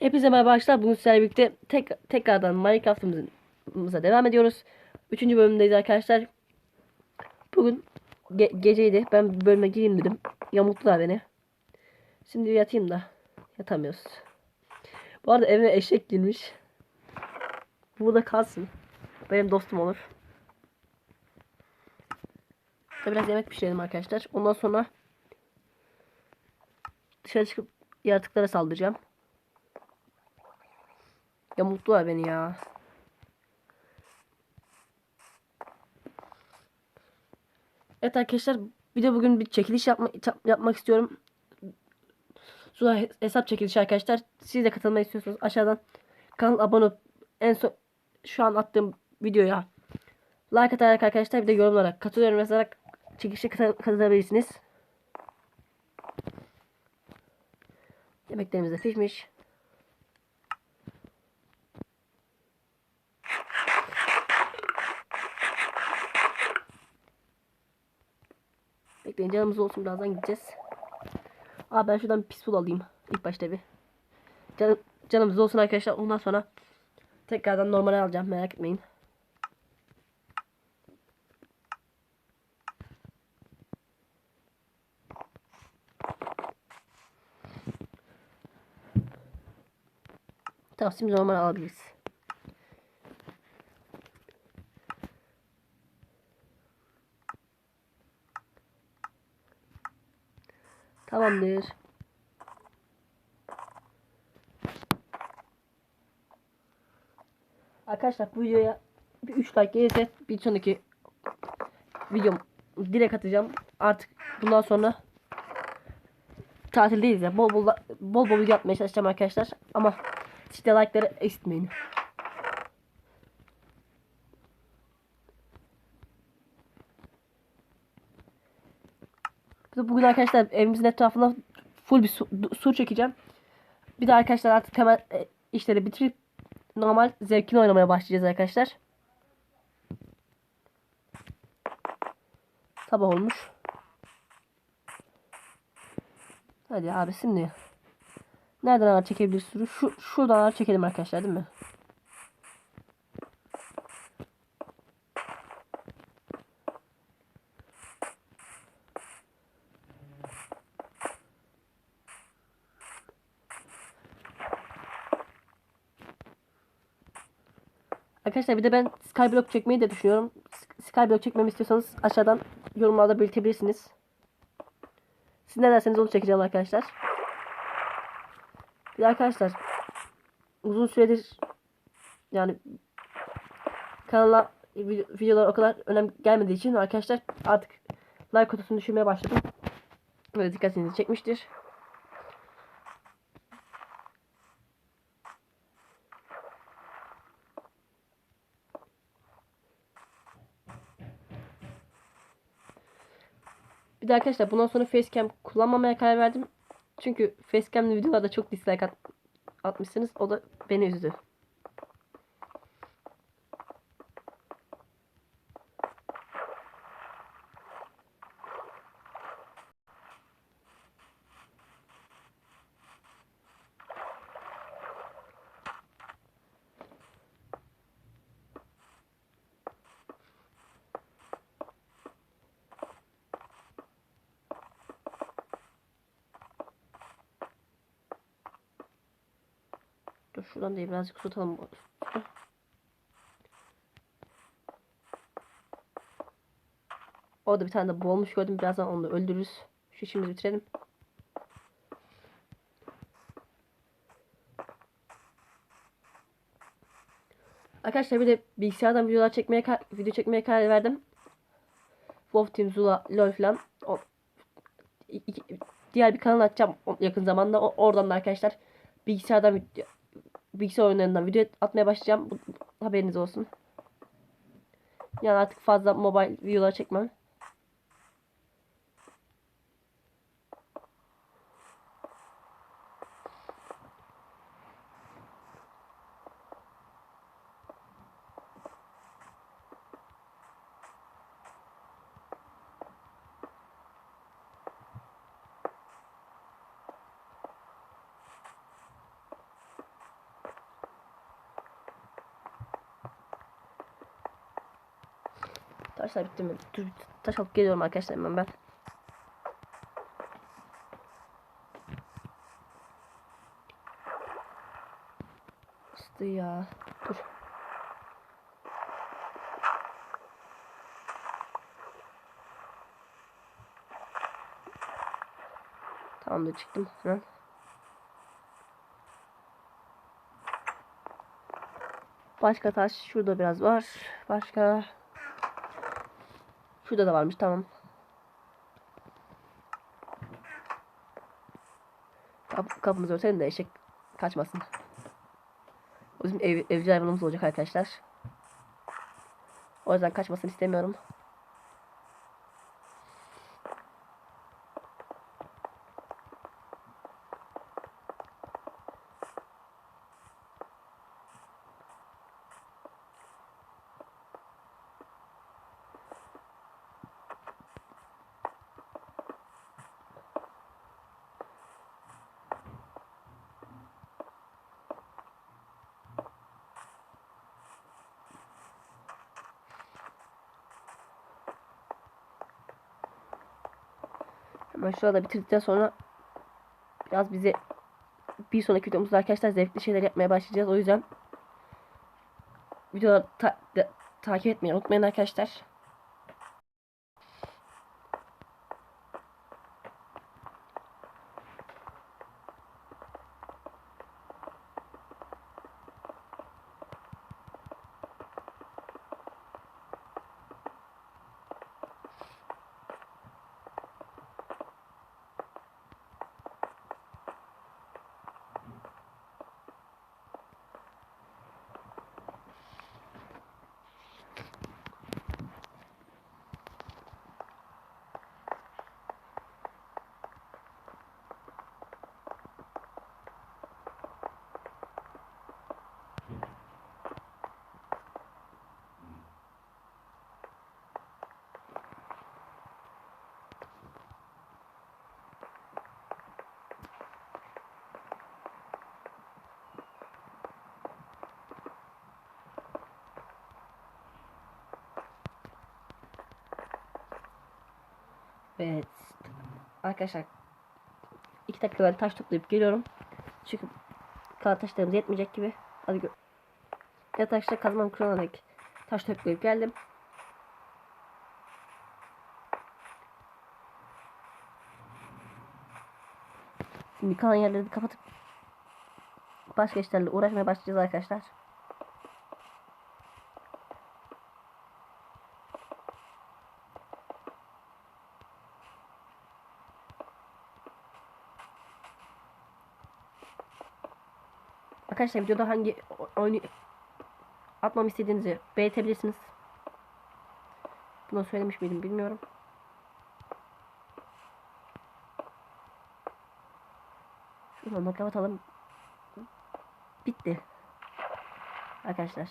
Hepinize merhaba arkadaşlar. Bugün sizlerle birlikte tek, tekrardan Minecraft'ımıza devam ediyoruz. Üçüncü bölümdeyiz arkadaşlar. Bugün ge- geceydi. Ben bölüme gireyim dedim. Yamuttular beni. Şimdi yatayım da. Yatamıyoruz. Bu arada eve eşek girmiş. Burada kalsın. Benim dostum olur. Biraz yemek pişirelim arkadaşlar. Ondan sonra dışarı çıkıp yaratıklara saldıracağım. Ya mutlular beni ya. Evet arkadaşlar bir de bugün bir çekiliş yapma, yapmak istiyorum. Zula hesap çekilişi arkadaşlar. Siz de katılmayı istiyorsanız aşağıdan kanal abone olup en son şu an attığım videoya like atarak arkadaşlar bir de yorumlara katılıyorum yazarak çekilişe katı- katılabilirsiniz. Yemeklerimiz de pişmiş. Bekleyin canımız olsun birazdan gideceğiz. Aa ben şuradan bir pis bul alayım. İlk başta bir. Can, canımız olsun arkadaşlar. Ondan sonra tekrardan normale alacağım. Merak etmeyin. Tamam şimdi normal alabiliriz. Tamamdır. Arkadaşlar bu videoya bir 3 like gelirse bir sonraki videom direkt atacağım. Artık bundan sonra tatildeyiz ya. Bol bol bol bol video atmaya çalışacağım arkadaşlar. Ama işte like'ları eksiltmeyin. Bugün arkadaşlar evimizin etrafında full bir su, sur çekeceğim. Bir de arkadaşlar artık temel e, işleri bitirip normal zevkini oynamaya başlayacağız arkadaşlar. Sabah olmuş. Hadi abi şimdi. Nereden ağır çekebiliriz? Şu, şuradan ağır çekelim arkadaşlar değil mi? Arkadaşlar bir de ben Skyblock çekmeyi de düşünüyorum. Skyblock çekmemi istiyorsanız aşağıdan yorumlarda belirtebilirsiniz. Siz ne derseniz onu çekeceğim arkadaşlar. Bir arkadaşlar uzun süredir yani kanala videolar o kadar önem gelmediği için arkadaşlar artık like kutusunu düşürmeye başladım. Böyle dikkatinizi çekmiştir. Bir de arkadaşlar bundan sonra facecam kullanmamaya karar verdim. Çünkü facecam'lı videolarda çok dislike at atmışsınız. O da beni üzdü. Şuradan da birazcık su atalım. Orada bir tane de boğulmuş gördüm. Birazdan onu da öldürürüz. Şu işimizi bitirelim. Arkadaşlar bir de bilgisayardan videolar çekmeye video çekmeye karar verdim. Wolf Team, Zula, LoL falan. O, iki, diğer bir kanal açacağım yakın zamanda. O, oradan da arkadaşlar bilgisayardan video, bilgisayar oyunlarından video atmaya başlayacağım. Bu, haberiniz olsun. Yani artık fazla mobile videolar çekmem. Taşlar bitti mi? Taş alıp geliyorum arkadaşlar hemen ben. İşte ya. Dur. Tamamdır çıktım hemen. Başka taş şurada biraz var. Başka Şurada da varmış tamam. Kap kapımızı örtelim de eşek kaçmasın. O bizim ev, evcil hayvanımız olacak arkadaşlar. O yüzden kaçmasını istemiyorum. Hemen şurada bitirdikten sonra biraz bize bir sonraki videomuzda arkadaşlar zevkli şeyler yapmaya başlayacağız. O yüzden videoları ta da- takip etmeyi unutmayın arkadaşlar. Evet. Arkadaşlar iki dakika ben taş toplayıp geliyorum. Çünkü kalan taşlarımız yetmeyecek gibi. Hadi gö Evet arkadaşlar kazmam kullanarak taş toplayıp geldim. Şimdi kalan yerleri kapatıp başka işlerle uğraşmaya başlayacağız arkadaşlar. Arkadaşlar videoda hangi oyunu atmam istediğinizi belirtebilirsiniz. Bunu söylemiş miydim bilmiyorum. Şuradan da kapatalım. Bitti. Arkadaşlar.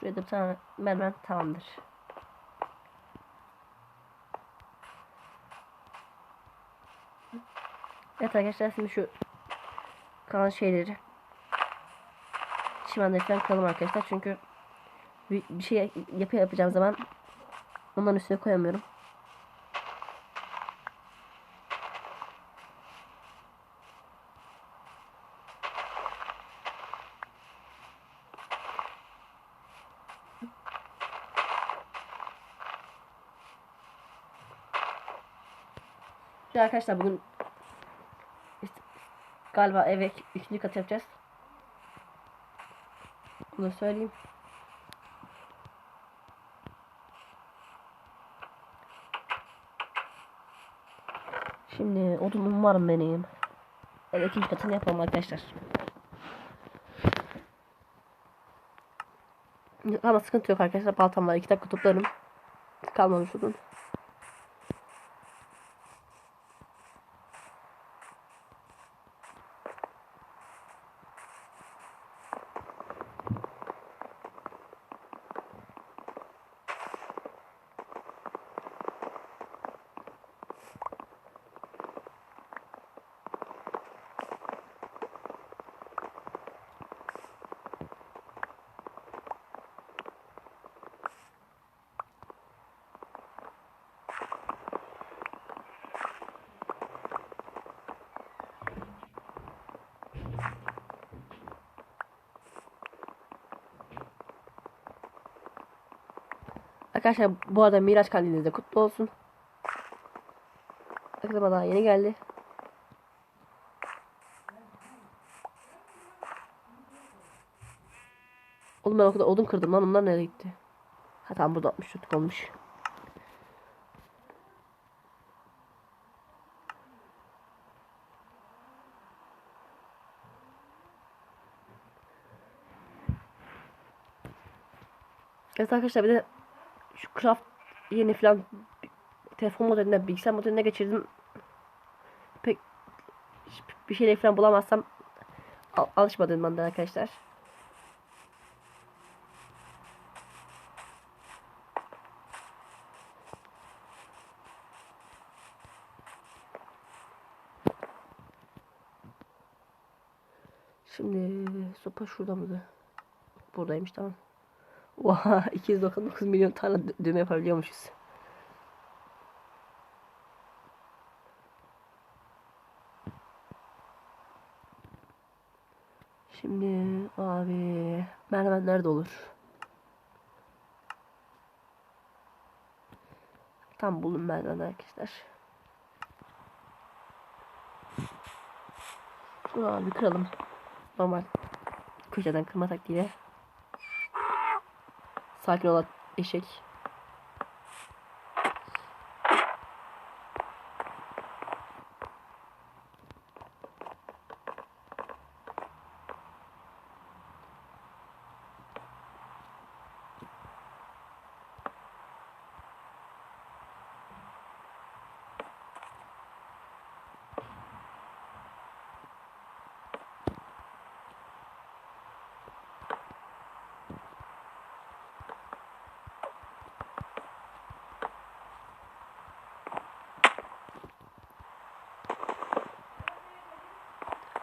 Şuraya da bir tane merdiven tamamdır. Evet arkadaşlar şimdi şu kalan şeyleri çimenleri falan kıralım arkadaşlar çünkü bir, şey yapı yapacağım zaman onların üstüne koyamıyorum. Arkadaşlar bugün galiba eve ikinci kat yapacağız. Bunu söyleyeyim. Şimdi odunum var benim? Evet ikinci katını yapalım arkadaşlar. Ama sıkıntı yok arkadaşlar. Baltam var. iki dakika toplarım. Kalmamış odun. Arkadaşlar bu arada Miraç kandiliniz kutlu olsun. Aklıma daha yeni geldi. Oğlum ben o odun kırdım lan onlar nereye gitti? Ha tamam burada 60 tutuk olmuş. Evet arkadaşlar bir de şu craft yeni falan telefon modeline bilgisayar modeline geçirdim. Pek bir şeyle falan bulamazsam al alışmadım ben de arkadaşlar. Şimdi sopa şurada mıydı? Buradaymış tamam. Oha 299 milyon tane düğme yapabiliyormuşuz. Şimdi abi merdiven nerede olur? Tam buldum merdiven arkadaşlar. Şunu abi kıralım. Normal köşeden kırma taktiğiyle. Sakin ol eşek.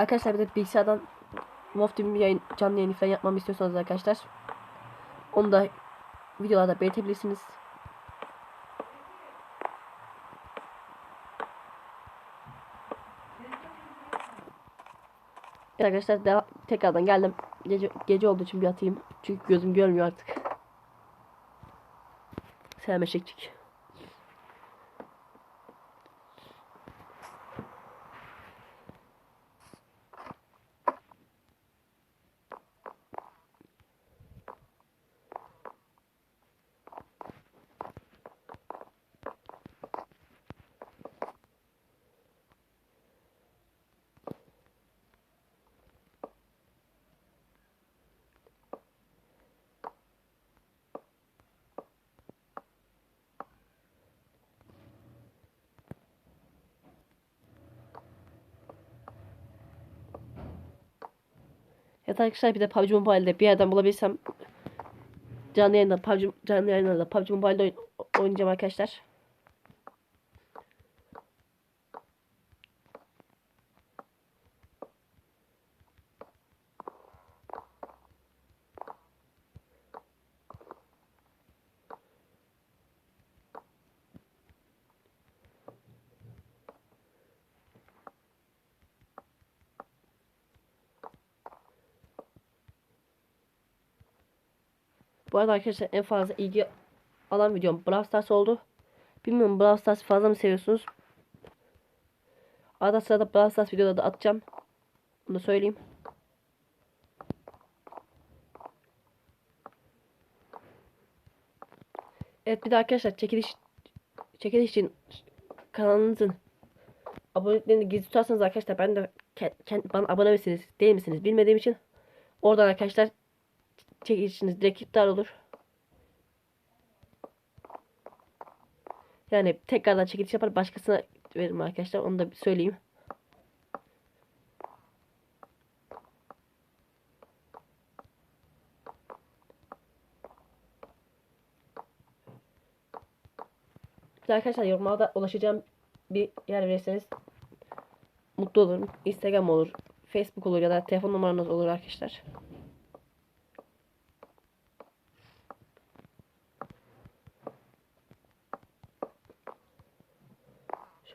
Arkadaşlar bir de bilgisayardan Wolf TV yayın, canlı yayını falan yapmamı istiyorsanız arkadaşlar onu da videolarda belirtebilirsiniz. Evet arkadaşlar devam, tekrardan geldim. Gece, gece olduğu için bir atayım. Çünkü gözüm görmüyor artık. Selam eşekçik. Evet arkadaşlar bir de PUBG Mobile'de bir yerden bulabilsem canlı yayında PUBG canlı yayında da PUBG Mobile'de oyn- oynayacağım arkadaşlar. Bu arada arkadaşlar en fazla ilgi alan videom Brawl Stars oldu. Bilmiyorum Brawl Stars fazla mı seviyorsunuz? Arada sırada Brawl Stars videoları da atacağım. Bunu da söyleyeyim. Evet bir de arkadaşlar çekiliş çekiliş için kanalınızın aboneliklerini gizli tutarsanız arkadaşlar ben de ke- kend- bana abone misiniz değil misiniz bilmediğim için oradan arkadaşlar çekilişiniz direkt iptal olur. Yani tekrardan çekiliş yapar başkasına veririm arkadaşlar onu da bir söyleyeyim. Arkadaşlar yorumlarda ulaşacağım bir yer verirseniz mutlu olurum. Instagram olur, Facebook olur ya da telefon numaranız olur arkadaşlar.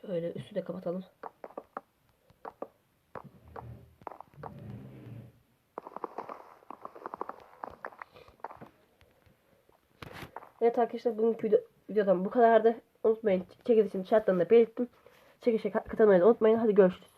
Şöyle üstü de kapatalım. Evet arkadaşlar bugünkü video, videodan bu kadardı. Unutmayın çekilişin şartlarını da belirttim. Çekilişe katılmayı unutmayın. Hadi görüşürüz.